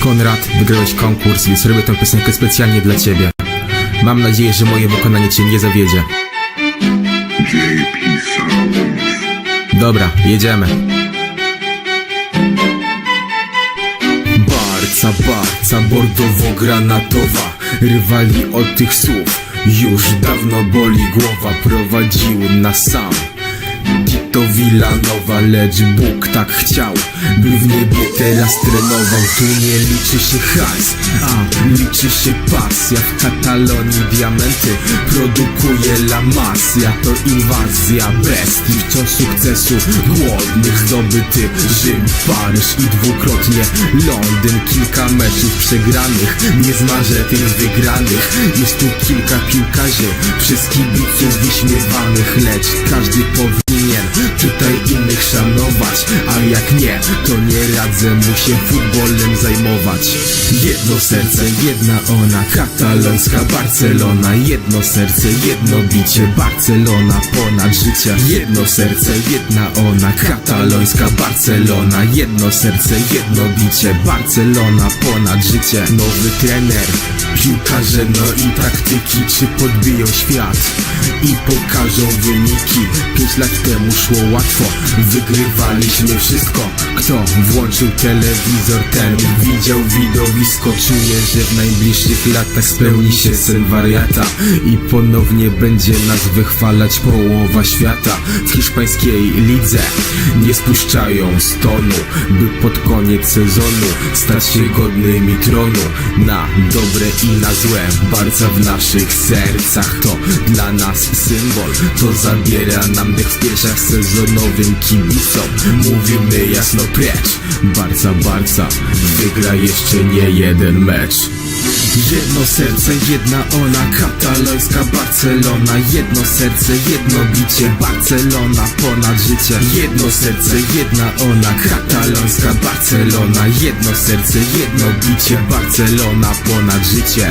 Konrad, wygrałeś konkurs, więc robię tę piosenkę specjalnie dla ciebie. Mam nadzieję, że moje wykonanie cię nie zawiedzie. Dobra, jedziemy. Barca, barca, bordowo-granatowa Rywali od tych słów Już dawno boli głowa Prowadził nas sam Tito Villanowa, lecz Bóg tak chciał By w niebie teraz trenował. Tu nie liczy się hajs, a liczy się pasja. W Katalonii diamenty produkuje La Masia. To inwazja bestii, wciąż sukcesu Głodnych zdobyty Rzym, Paryż i dwukrotnie Londyn. Kilka meczów przegranych Nie zmarzę tych wygranych. Jest tu kilka piłkarzy Przez kibiców wyśmiewanych Lecz każdy powinien tutaj innych szanować A jak nie, to nie radzę mu się futbolem zajmować. Jedno serce, jedna ona Katalońska Barcelona. Jedno serce, jedno bicie Barcelona ponad życie Jedno serce, jedna ona Katalońska Barcelona. Jedno serce, jedno bicie Barcelona ponad życie. Nowy trener Piłkarze, no i taktyki Czy podbiją świat? I pokażą wyniki. Pięć lat temu szło łatwo. Wygrywaliśmy wszystko. Kto włączył telewizor ten Widział widowisko. Czuję, że w najbliższych latach Spełni się sen wariata. I ponownie będzie nas wychwalać Połowa świata. W hiszpańskiej lidze Nie spuszczają z tonu By pod koniec sezonu Stać się godnymi tronu. Na dobre i na złe. Barca w naszych sercach To dla nas symbol. To zabiera nam dech w piersiach Sezonowym. Kibicom Mówimy jasno precz. Barca, Barca Wygra jeszcze nie jeden mecz Jedno serce, jedna ona, katalońska Barcelona. Jedno serce, jedno bicie, Barcelona ponad życie. Jedno serce, jedna ona, katalońska Barcelona. Jedno serce, jedno bicie, Barcelona ponad życie